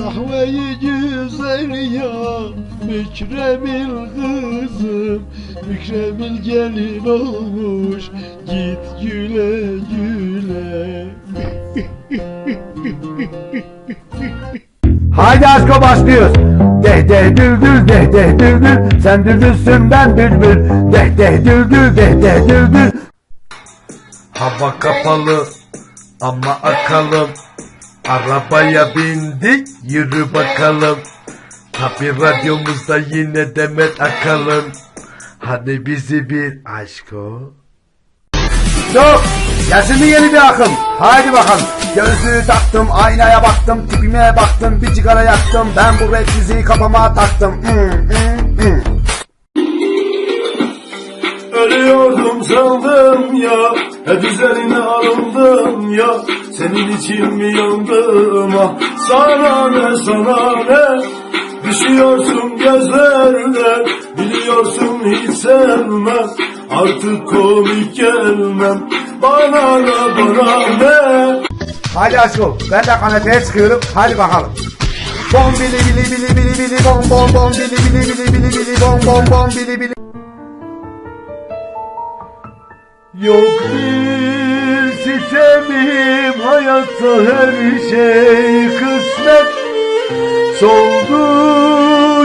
Kahveyi güzel ya Mükremil kızım. Mükremil gelin olmuş Git güle güle. Haydi aşko başlıyoruz. Deh deh düldül deh deh düldül Sen düldülsün ben bülbül Deh deh düldül deh deh düldül Hava kapalı ama akalım. Arabaya bindik yürü bakalım. Tabi radyomuzda yine Demet Akalın. Hani bizi bir aşk o. Yok Gelsin mi yeni bir akım Haydi bakalım Gözlüğü taktım aynaya baktım Tipime baktım bir sigara yaktım Ben bu rap kafama taktım Hmm, hmm, hmm. Sandım ya Hep üzerine alındım ya. Senin için mi yandım ah? Sana ne sana ne? Düşüyorsun gözlerden Biliyorsun hiç sevmem. Artık komik gelmem Bana ne bana ne? Haydi aşkım ben de kanepeye çıkıyorum. Hadi bakalım. Bom bili bili bili bili bili bom bom bom bili bili bili bili bili bom bom bom bili bili Yok bir sitemim hayatta her şey kısmet. Soldu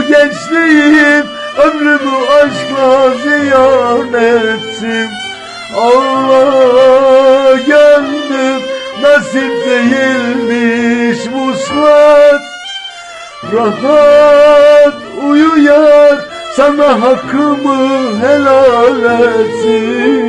gençliğim ömrümü aşkla ziyan ettim. Allah gönlüm nasip değilmiş muslat Rahat uyuyan sana hakkımı helal etsin